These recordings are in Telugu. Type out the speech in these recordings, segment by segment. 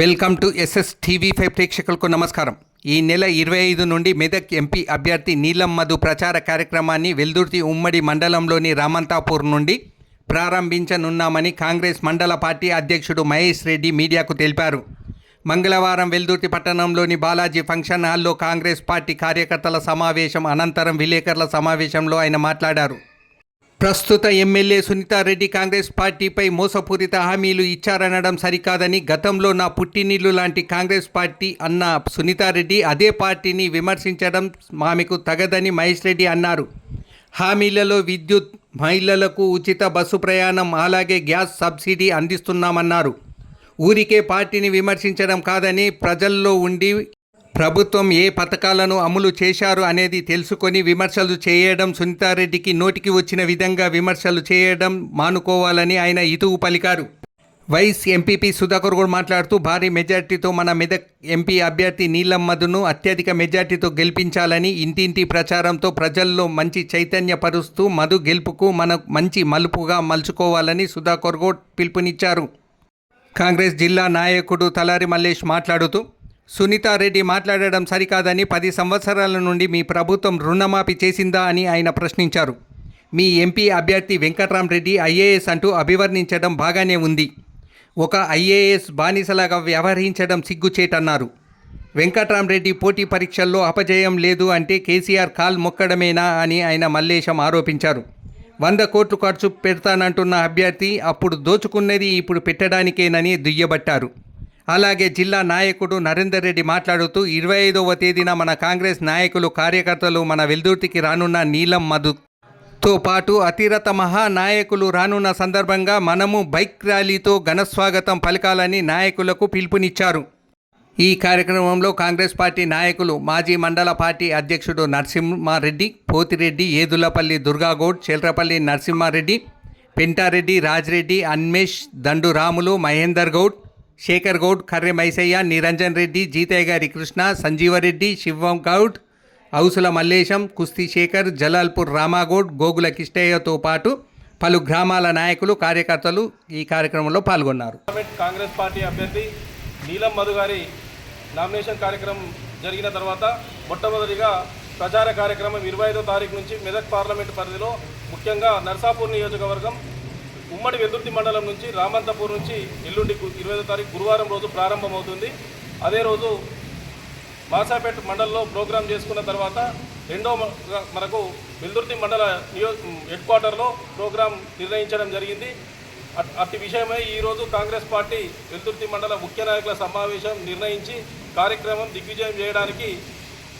Welcome to SS TV five ప్రేక్షకులకు నమస్కారం. ఈ నెల ఇరవై ఐదు నుండి మెదక్ ఎంపీ అభ్యర్థి నీలం మధు ప్రచార కార్యక్రమాన్ని వెల్దుర్తి ఉమ్మడి మండలంలోని రామంతాపూర్ నుండి ప్రారంభించనున్నామని కాంగ్రెస్ మండల పార్టీ అధ్యక్షుడు మహేష్ రెడ్డి మీడియాకు తెలిపారు. మంగళవారం వెల్దుర్తి పట్టణంలోని బాలాజీ ఫంక్షన్ హాల్లో కాంగ్రెస్ పార్టీ కార్యకర్తల సమావేశం అనంతరం విలేకరుల సమావేశంలో ఆయన మాట్లాడారు. ప్రస్తుత ఎమ్మెల్యే సునీతారెడ్డి కాంగ్రెస్ పార్టీపై మోసపూరిత హామీలు ఇచ్చారనడం సరికాదని గతంలో నా పుట్టినిల్లు లాంటి కాంగ్రెస్ పార్టీ అన్న సునీతారెడ్డి అదే పార్టీని విమర్శించడం ఆమెకు తగదని మహేష్ రెడ్డి అన్నారు. హామీలలో విద్యుత్ మహిళలకు ఉచిత బస్సు ప్రయాణం అలాగే గ్యాస్ సబ్సిడీ అందిస్తున్నామన్నారు. ఊరికే పార్టీని విమర్శించడం కాదని ప్రజల్లో ఉండి ప్రభుత్వం ఏ పథకాలను అమలు చేశారు అనేది తెలుసుకొని విమర్శలు చేయడం సునీతారెడ్డికి నోటికి వచ్చిన విధంగా విమర్శలు చేయడం మానుకోవాలని ఆయన ఇతువు పలికారు. వైస్ ఎంపీపీ సుధాకర్ కూడా మాట్లాడుతూ భారీ మెజార్టీతో మన మెదక్ ఎంపీ అభ్యర్థి నీలం మధును అత్యధిక మెజార్టీతో గెలిపించాలని ఇంటింటి ప్రచారంతో ప్రజల్లో మంచి చైతన్యపరుస్తూ మధు గెలుపుకు మన మంచి మలుపుగా మలుచుకోవాలని సుధాకర్ గౌడ్ పిలుపునిచ్చారు. కాంగ్రెస్ జిల్లా నాయకుడు తలారి మల్లేష్ మాట్లాడుతూ సునీతారెడ్డి మాట్లాడడం సరికాదని పది సంవత్సరాల నుండి మీ ప్రభుత్వం రుణమాఫీ చేసిందా అని ఆయన ప్రశ్నించారు. మీ ఎంపీ అభ్యర్థి వెంకట్రామరెడ్డి ఐఏఎస్ అంటూ అభివర్ణించడం బాగానే ఉంది. ఒక ఐఏఎస్ బానిసలాగా వ్యవహరించడం సిగ్గుచేటన్నారు. వెంకట్రామరెడ్డి పోటీ పరీక్షల్లో అపజయం లేదు అంటే కేసీఆర్ కాల్ మొక్కడమేనా అని ఆయన మల్లేశం ఆరోపించారు. వంద కోట్లు ఖర్చు పెడతానంటున్న అభ్యర్థి అప్పుడు దోచుకున్నది ఇప్పుడు పెట్టడానికేనని దుయ్యబట్టారు. అలాగే జిల్లా నాయకుడు నరేందర్ రెడ్డి మాట్లాడుతూ ఇరవై ఐదవ తేదీన మన కాంగ్రెస్ నాయకులు కార్యకర్తలు మన వెల్దుర్తికి రానున్న నీలం మధుతో పాటు అతిరత మహానాయకులు రానున్న సందర్భంగా మనము బైక్ ర్యాలీతో ఘనస్వాగతం పలకాలని నాయకులకు పిలుపునిచ్చారు. ఈ కార్యక్రమంలో కాంగ్రెస్ పార్టీ నాయకులు మాజీ మండల పార్టీ అధ్యక్షుడు నరసింహారెడ్డి పోతిరెడ్డి ఏదులపల్లి దుర్గాగౌడ్ చెల్రపల్లి నరసింహారెడ్డి పెంటారెడ్డి రాజిరెడ్డి అన్మేష్ దండు రాములు మహేందర్ గౌడ్ శేఖర్ గౌడ్ కర్రె మైసయ్య నిరంజన్ రెడ్డి జీతయ్య గారి కృష్ణ సంజీవరెడ్డి శివం గౌడ్ ఔసుల మల్లేశం కుస్తీ శేఖర్ జలాల్పూర్ రామాగౌడ్ గోగుల కిష్టయ్యతో పాటు పలు గ్రామాల నాయకులు కార్యకర్తలు ఈ కార్యక్రమంలో పాల్గొన్నారు. కాంగ్రెస్ పార్టీ అభ్యర్థి నీలం మధు గారి నామినేషన్ కార్యక్రమం జరిగిన తర్వాత మొట్టమొదటిగా ప్రచార కార్యక్రమం ఇరవై ఐదో తారీఖు నుంచి మెదక్ పార్లమెంటు పరిధిలో ముఖ్యంగా నర్సాపూర్ నియోజకవర్గం ఉమ్మడి వెదుర్తి మండలం నుంచి రామంతపూర్ నుంచి ఎల్లుండి ఇరవై తారీఖు గురువారం రోజు ప్రారంభమవుతుంది. అదే రోజు మాసాపేట మండలంలో ప్రోగ్రాం చేసుకున్న తర్వాత రెండో మనకు వెల్దుర్తి మండల నియో హెడ్ క్వార్టర్లో ప్రోగ్రాం నిర్ణయించడం జరిగింది. అట్- అట్టి విషయమై ఈరోజు కాంగ్రెస్ పార్టీ వెల్దుర్తి మండల ముఖ్య నాయకుల సమావేశం నిర్ణయించి కార్యక్రమం దిగ్విజయం చేయడానికి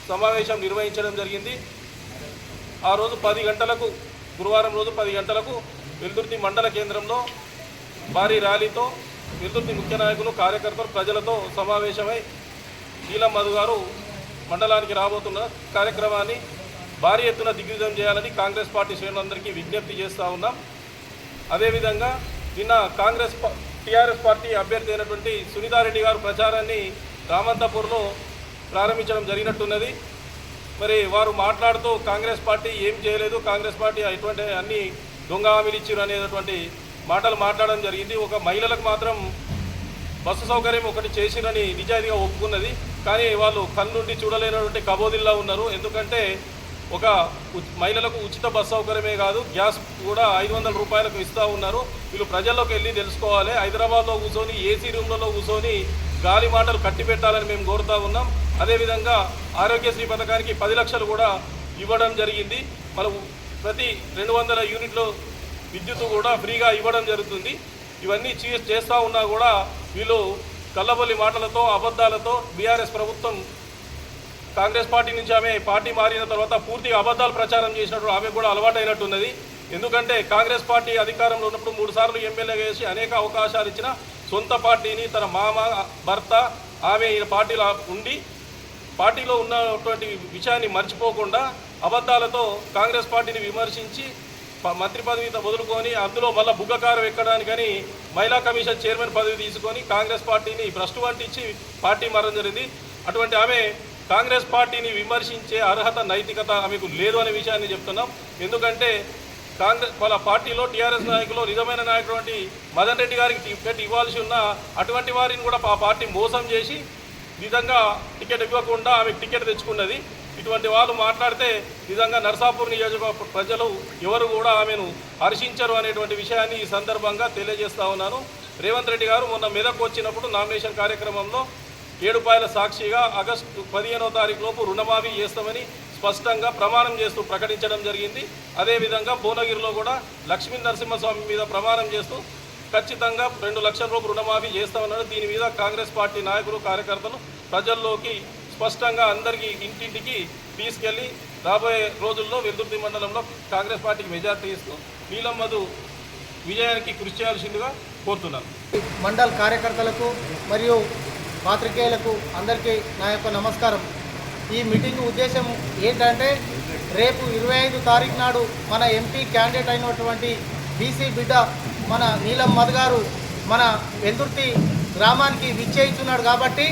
సమావేశం నిర్వహించడం జరిగింది. ఆ రోజు పది గంటలకు గురువారం రోజు పది గంటలకు వెల్దుర్తి మండల కేంద్రంలో భారీ ర్యాలీతో వెల్దుర్తి ముఖ్య నాయకులు కార్యకర్తలు ప్రజలతో సమావేశమై నీలం మధు గారు మండలానికి రాబోతున్న కార్యక్రమాన్ని భారీ ఎత్తున దిగ్విజయం చేయాలని కాంగ్రెస్ పార్టీ శ్రేణులందరికీ విజ్ఞప్తి చేస్తూ ఉన్నాం. అదేవిధంగా నిన్న కాంగ్రెస్ టీఆర్ఎస్ పార్టీ అభ్యర్థి అయినటువంటి సునీతారెడ్డి గారు ప్రచారాన్ని రామంతపూర్లో ప్రారంభించడం జరిగినట్టున్నది. మరి వారు మాట్లాడుతూ కాంగ్రెస్ పార్టీ ఏం చేయలేదు కాంగ్రెస్ పార్టీ ఎటువంటి అన్ని దొంగ హామీలు ఇచ్చారు అనేటువంటి మాటలు మాట్లాడడం జరిగింది. ఒక మహిళలకు మాత్రం బస్సు సౌకర్యం ఒకటి చేసిరని నిజాయితీగా ఒప్పుకున్నది. కానీ వాళ్ళు కన్నుండి చూడలేనటువంటి కబోదిల్లా ఉన్నారు. ఎందుకంటే ఒక మహిళలకు ఉచిత బస్సు సౌకర్యమే కాదు గ్యాస్ కూడా ఐదు వందల రూపాయలకు ఇస్తూ ఉన్నారు. వీళ్ళు ప్రజల్లోకి వెళ్ళి తెలుసుకోవాలి. హైదరాబాద్లో కూర్చొని ఏసీ రూమ్లలో కూర్చొని గాలి మాటలు కట్టి పెట్టాలని మేము కోరుతా ఉన్నాం. అదేవిధంగా ఆరోగ్యశ్రీ పథకానికి పది లక్షలు కూడా ఇవ్వడం జరిగింది. మనం ప్రతి రెండు వందల యూనిట్లు విద్యుత్ కూడా ఫ్రీగా ఇవ్వడం జరుగుతుంది. ఇవన్నీ చే- చేస్తూ ఉన్నా కూడా వీళ్ళు కల్లబొల్లి మాటలతో అబద్ధాలతో బీఆర్ఎస్ ప్రభుత్వం కాంగ్రెస్ పార్టీ నుంచి ఆమె పార్టీ మారిన తర్వాత పూర్తిగా అబద్ధాలు ప్రచారం చేసినట్టు ఆమె కూడా అలవాటైనట్టున్నది. ఎందుకంటే కాంగ్రెస్ పార్టీ అధికారంలో ఉన్నప్పుడు మూడు సార్లు ఎమ్మెల్యేగా చేసి అనేక అవకాశాలు ఇచ్చిన సొంత పార్టీని తన మామ భర్త ఆమె ఈ పార్టీలో ఉండి పార్టీలో ఉన్నటువంటి విషయాన్ని మర్చిపోకుండా అబద్ధాలతో కాంగ్రెస్ పార్టీని విమర్శించి ప- మంత్రి పదవి వదులుకొని అందులో మళ్ళీ బుగ్గకారం ఎక్కడానికని మహిళా కమిషన్ చైర్మన్ పదవి తీసుకొని కాంగ్రెస్ పార్టీని భ్రష్టు వంటించి పార్టీ మారడం జరిగింది. అటువంటి ఆమె కాంగ్రెస్ పార్టీని విమర్శించే అర్హత నైతికత ఆమెకు లేదు అనే విషయాన్ని చెప్తున్నాం. ఎందుకంటే కాంగ్రెస్ వాళ్ళ పార్టీలో టీఆర్ఎస్ నాయకులు నిజమైన నాయకుడు వంటి మదన్ రెడ్డి గారికి టికెట్ ఇవ్వాల్సి ఉన్న అటువంటి వారిని కూడా ఆ పార్టీ మోసం చేసి నిజంగా టికెట్ ఇవ్వకుండా ఆమె టికెట్ తెచ్చుకున్నది. ఇటువంటి వాళ్ళు మాట్లాడితే నిజంగా నర్సాపూర్ నియోజకవర్గ ప్రజలు ఎవరు కూడా ఆమెను హర్షించరు అనేటువంటి విషయాన్ని ఈ సందర్భంగా తెలియజేస్తా ఉన్నాను. రేవంత్ రెడ్డి గారు మొన్న మెదక్ వచ్చినప్పుడు నామినేషన్ కార్యక్రమంలో ఏడుపాయల సాక్షిగా ఆగస్టు పదిహేనో తారీఖు లోపు రుణమాఫీ చేస్తామని స్పష్టంగా ప్రమాణం చేస్తూ ప్రకటించడం జరిగింది. అదేవిధంగా భువనగిరిలో కూడా లక్ష్మీ నరసింహస్వామి మీద ప్రమాణం చేస్తూ ఖచ్చితంగా రెండు లక్షల రూపాయలు రుణమాఫీ చేస్తామన్నారు. దీని మీద కాంగ్రెస్ పార్టీ నాయకులు కార్యకర్తలు ప్రజల్లోకి స్పష్టంగా అందరికీ ఇంటింటికి తీసుకెళ్ళి రాబోయే రోజుల్లో వెల్దుర్తి మండలంలో కాంగ్రెస్ పార్టీకి మెజార్టీ ఇస్తూ నీలం మధు విజయానికి కృషి చేయాల్సిందిగా కోరుతున్నాను. మండల్ కార్యకర్తలకు మరియు పాత్రికేయులకు అందరికీ నా యొక్క నమస్కారం. ఈ మీటింగ్ ఉద్దేశం ఏంటంటే రేపు ఇరవై ఐదు తారీఖు నాడు మన ఎంపీ క్యాండిడేట్ అయినటువంటి బీసీ బిడ్డ మన నీలం మధు గారు మన వెందుర్తి గ్రామానికి విచ్చేయిస్తున్నాడు కాబట్టి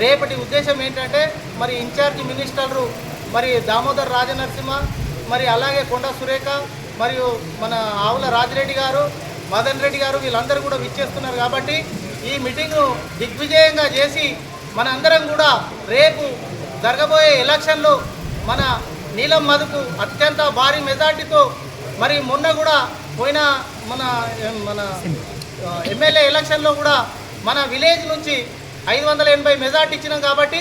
రేపటి ఉద్దేశం ఏంటంటే మరి ఇన్ఛార్జ్ మినిస్టర్లు మరి దామోదర్ రాజనరసింహ మరి అలాగే కొండ సురేఖ మరియు మన ఆవుల రాజిరెడ్డి గారు మదన్ రెడ్డి గారు వీళ్ళందరూ కూడా విచ్చేస్తున్నారు కాబట్టి ఈ మీటింగ్ను దిగ్విజయంగా చేసి మన అందరం కూడా రేపు జరగబోయే ఎలక్షన్లో మన నీలం మధుకు అత్యంత భారీ మెజార్టీతో మరి మొన్న కూడా పోయిన మన మన ఎమ్మెల్యే ఎలక్షన్లో కూడా మన విలేజ్ నుంచి ఐదు వందల ఎనభై మెజార్టీ ఇచ్చినాం కాబట్టి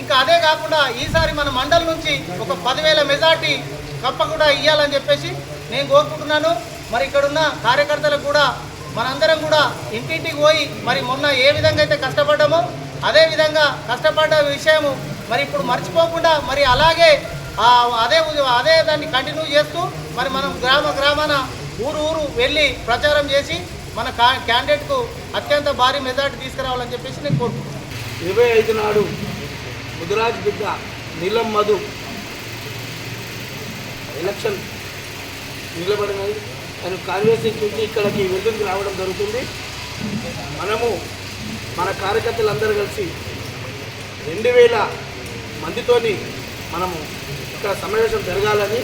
ఇంకా అదే కాకుండా ఈసారి మన మండల్ నుంచి ఒక పదివేల మెజార్టీ తప్పకుండా ఇవ్వాలని చెప్పేసి నేను కోరుకుంటున్నాను. మరి ఇక్కడున్న కార్యకర్తలకు కూడా మనందరం కూడా ఇంటింటికి పోయి మరి మొన్న ఏ విధంగా అయితే కష్టపడ్డామో అదే విధంగా కష్టపడ్డ విషయము మరి ఇప్పుడు మర్చిపోకుండా మరి అలాగే అదే అదే దాన్ని కంటిన్యూ చేస్తూ మరి మనం గ్రామ గ్రామాన ఊరు ఊరు వెళ్ళి ప్రచారం చేసి మన క్యాండిడేట్కు అత్యంత భారీ మెజార్టీ తీసుకురావాలని చెప్పేసి నేను కోరుకుంటున్నాను. ఇరవై ఐదు నాడు ముదురాజ్ బిడ్డ నీలం మధు ఎలక్షన్ నిలబడినది తను కాంగ్రెస్ నుంచి ఇక్కడికి వెలుగుకి రావడం జరుగుతుంది. మనము మన కార్యకర్తలందరూ కలిసి రెండు వేల మందితోని మనము ఇక్కడ సమావేశం జరగాలని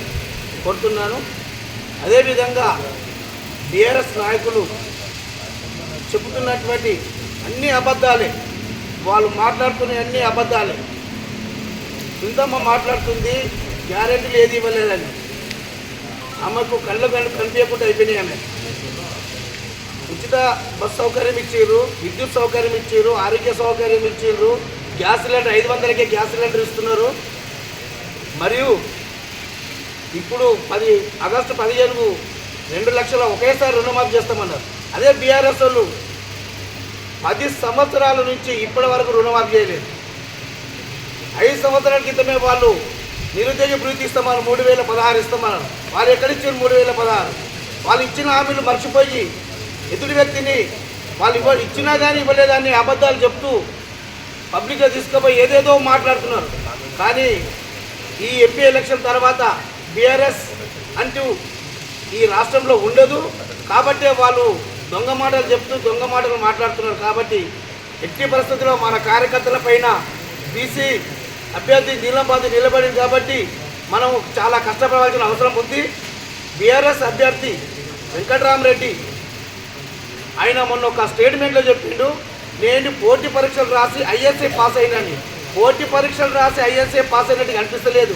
కోరుతున్నాను. అదేవిధంగా టీఆర్ఎస్ నాయకులు చెబుతున్నటువంటి అన్ని అబద్ధాలే. వాళ్ళు మాట్లాడుతున్న అన్ని అబద్ధాలే. సుందమ్మ మాట్లాడుతుంది గ్యారెంటీలు ఏది ఇవ్వలేదని. ఆమెకు కళ్ళు కళ్ళు కనిపించకుండా అయిపోయినాయి ఆమె. ఉచిత బస్ సౌకర్యం ఇచ్చారు విద్యుత్ సౌకర్యం ఇచ్చారు ఆరోగ్య సౌకర్యం ఇచ్చారు గ్యాస్ సిలిండర్ ఐదు వందలకే గ్యాస్ సిలిండర్ ఇస్తున్నారు. మరియు ఇప్పుడు పది ఆగస్టు పదిహేను రెండు లక్షల ఒకేసారి రుణమాఫీ చేస్తామన్నారు. అదే బీఆర్ఎస్ వాళ్ళు పది సంవత్సరాల నుంచి ఇప్పటి వరకు రుణమాఫీ చేయలేదు. ఐదు సంవత్సరాల క్రితమే వాళ్ళు నిరుద్యోగ భృతి ఇస్తామన్నారు మూడు వేల పదహారు ఇస్తామన్నారు. వాళ్ళు ఎక్కడిచ్చారు మూడు వేల పదహారు? వాళ్ళు ఇచ్చిన హామీలు మర్చిపోయి ఎదుటి వ్యక్తిని వాళ్ళు ఇవ్వ ఇచ్చినా కానీ ఇవ్వలేదని అబద్ధాలు చెప్తూ పబ్లిక్గా తీసుకుపోయి ఏదేదో మాట్లాడుతున్నారు. కానీ ఈ ఎంపీ ఎలక్షన్ తర్వాత బీఆర్ఎస్ అంటూ ఈ రాష్ట్రంలో ఉండదు. కాబట్టే వాళ్ళు దొంగ మాటలు చెప్తూ దొంగ మాటలు మాట్లాడుతున్నారు కాబట్టి ఎట్టి పరిస్థితుల్లో మన కార్యకర్తల పైన బీసీ అభ్యర్థి నీలంబాబు నిలబడింది కాబట్టి మనం చాలా కష్టపడవలసిన అవసరం ఉంది. బీఆర్ఎస్ అభ్యర్థి వెంకటరామరెడ్డి ఆయన మొన్న ఒక స్టేట్మెంట్లో చెప్పిండు నేను పోటీ పరీక్షలు రాసి ఐఎస్ఏ పాస్ అయినాని. పోటీ పరీక్షలు రాసి ఐఎస్ఏ పాస్ అయినట్టు కనిపిస్తలేదు.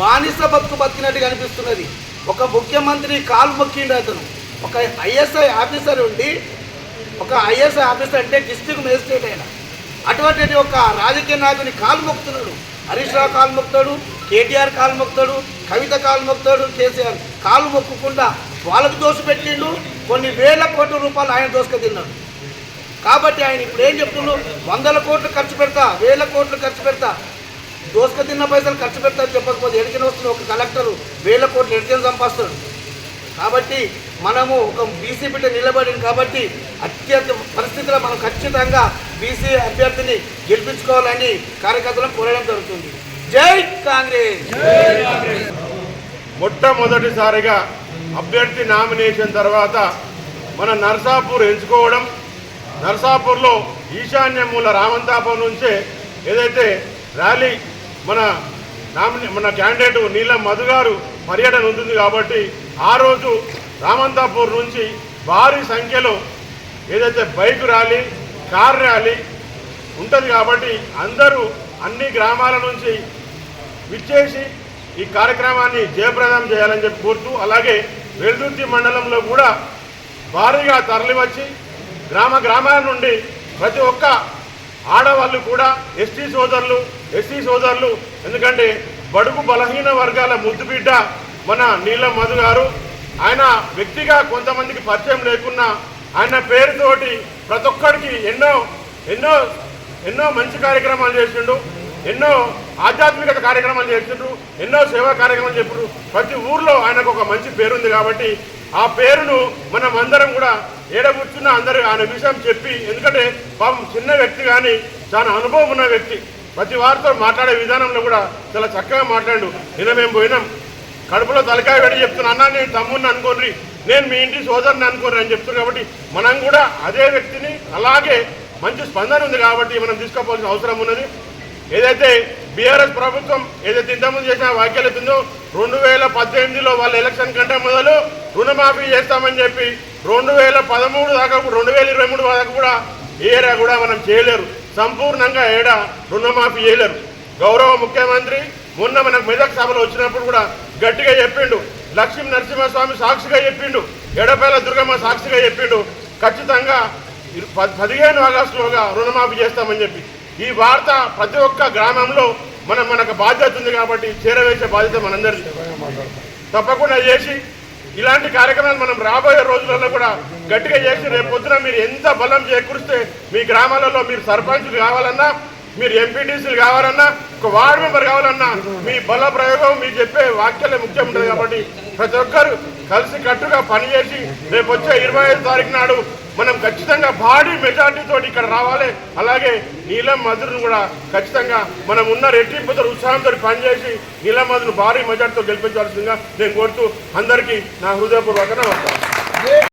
బానిస బతుకు బతికినట్టు కనిపిస్తున్నది. ఒక ముఖ్యమంత్రి కాలు మొక్కిండు అతను. ఒక ఐఎస్ఐ ఆఫీసర్ ఉండి ఒక ఐఎస్ఐ ఆఫీసర్ అంటే డిస్ట్రిక్ట్ మేజిస్ట్రేట్ అయినా అటువంటి ఒక రాజకీయ నాయకుని కాలు మొక్కుతున్నాడు. హరీష్ రావు కాలు మొక్కుతాడు కేటీఆర్ కాలు మొక్కుతాడు కవిత కాలు మొక్కుతాడు కేసీఆర్ కాలు మొక్కకుండా వాళ్ళకు దోష పెట్టిండు కొన్ని వేల కోట్ల రూపాయలు ఆయన దోసుక తిన్నాడు. కాబట్టి ఆయన ఇప్పుడు ఏం చెప్తున్నాడు వందల కోట్లు ఖర్చు పెడతా వేల కోట్లు ఖర్చు పెడతా. దోసుక తిన్న పైసలు ఖర్చు పెడతా అని చెప్పకపోతే ఎడికిన వస్తున్న ఒక కలెక్టర్ వేల కోట్లు ఎడికిన సంపాస్తాడు కాబట్టి మనము ఒక బీసీ బిడ్డ నిలబడింది కాబట్టి అత్యంత పరిస్థితిలో మనం ఖచ్చితంగా బీసీ అభ్యర్థిని గెలిపించుకోవాలని కార్యకర్తలను కోరడం జరుగుతుంది. జై కాంగ్రెస్! మొట్టమొదటిసారిగా అభ్యర్థి నామినేషన్ తర్వాత మన నర్సాపూర్ ఎంచుకోవడం నర్సాపూర్లో ఈశాన్య మూల రామంతాపం నుంచే ఏదైతే ర్యాలీ మన నామినే మన క్యాండిడేట్ నీలం మధు గారు పర్యటన ఉంటుంది కాబట్టి ఆ రోజు రామంతాపూర్ నుంచి భారీ సంఖ్యలో ఏదైతే బైక్ ర్యాలీ కార్ ర్యాలీ ఉంటుంది కాబట్టి అందరూ అన్ని గ్రామాల నుంచి విచ్చేసి ఈ కార్యక్రమాన్ని జయప్రదం చేయాలని చెప్పి కోరుతూ అలాగే వెల్దుర్తి మండలంలో కూడా భారీగా తరలివచ్చి గ్రామ గ్రామాల నుండి ప్రతి ఒక్క ఆడవాళ్ళు కూడా ఎస్టీ సోదరులు ఎస్టీ సోదరులు ఎందుకంటే బడుగు బలహీన వర్గాల ముద్దుబిడ్డ మన నీలం మధు గారు ఆయన వ్యక్తిగా కొంతమందికి పరిచయం లేకున్నా ఆయన పేరుతోటి ప్రతి ఒక్కడికి ఎన్నో ఎన్నో ఎన్నో మంచి కార్యక్రమాలు చేసిండు ఎన్నో ఆధ్యాత్మికత కార్యక్రమాలు చేసిండు ఎన్నో సేవా కార్యక్రమాలు చెప్పుడు ప్రతి ఊర్లో ఆయనకు ఒక మంచి పేరుంది కాబట్టి ఆ పేరును మనం అందరం కూడా ఏడబుచ్చున్న అందరూ ఆయన విషయం చెప్పి ఎందుకంటే పాపం చిన్న వ్యక్తి కానీ చాలా అనుభవం ఉన్న వ్యక్తి. ప్రతి వారితో మాట్లాడే విధానంలో కూడా చాలా చక్కగా మాట్లాడు. నిన్న మేము పోయినాం. కడుపులో తలకాయ పెట్టి చెప్తున్నా అన్న నేను తమ్ముడిని అనుకోర్రి. నేను మీ ఇంటి సోదరుని అనుకోర్రి అని చెప్తున్నారు కాబట్టి మనం కూడా అదే వ్యక్తిని అలాగే మంచి స్పందన ఉంది కాబట్టి మనం తీసుకోవాల్సిన అవసరం ఉన్నది. ఏదైతే బీఆర్ఎస్ ప్రభుత్వం ఏదైతే ఇంతకుముందు చేసిన వ్యాఖ్యలు ఉందో రెండు వేల పద్దెనిమిదిలో వాళ్ళ ఎలక్షన్ కంటే మొదలు రుణమాఫీ చేస్తామని చెప్పి రెండు వేల పదమూడు దాకా రెండు వేల ఇరవై మూడు దాకా కూడా ఏడా కూడా మనం చేయలేరు. సంపూర్ణంగా ఏడా రుణమాఫీ చేయలేరు. గౌరవ ముఖ్యమంత్రి మొన్న మనకు మెదక్ సభలో వచ్చినప్పుడు కూడా గట్టిగా చెప్పిండు. లక్ష్మీ నరసింహస్వామి సాక్షిగా చెప్పిండు. ఎడపేల దుర్గమ్మ సాక్షిగా చెప్పిండు. ఖచ్చితంగా పదిహేను ఆగస్టులోగా రుణమాఫీ చేస్తామని చెప్పి. ఈ వార్త ప్రతి ఒక్క గ్రామంలో మనం మనకు బాధ్యత ఉంది కాబట్టి చేరవేసే బాధ్యత మనందరిది. తప్పకుండా చేసి ఇలాంటి కార్యక్రమాలు మనం రాబోయే రోజులలో కూడా గట్టిగా చేసి రేపు పొద్దున మీరు ఎంత బలం చేకూరిస్తే మీ గ్రామాలలో మీరు సర్పంచులు కావాలన్నా మీరు ఎంపీటీసీలు కావాలన్నా ఒక వార్డు మెంబర్ కావాలన్నా మీ బల ప్రయోగం మీరు చెప్పే వాక్యాలే ముఖ్యం ఉంటుంది కాబట్టి ప్రతి ఒక్కరు కలిసి కట్టుగా పనిచేసి రేపు వచ్చే ఇరవై ఐదు తారీఖు నాడు మనం ఖచ్చితంగా భారీ మెజార్టీతో ఇక్కడ రావాలి. అలాగే నీలం మధురును కూడా ఖచ్చితంగా మనం ఉన్న రెట్టింపుతో ఉత్సాహంతో పనిచేసి నీలం మధును భారీ మెజార్టీతో గెలిపించాల్సిందిగా నేను కోరుతూ అందరికీ నా హృదయపూర్వక నమస్కారం.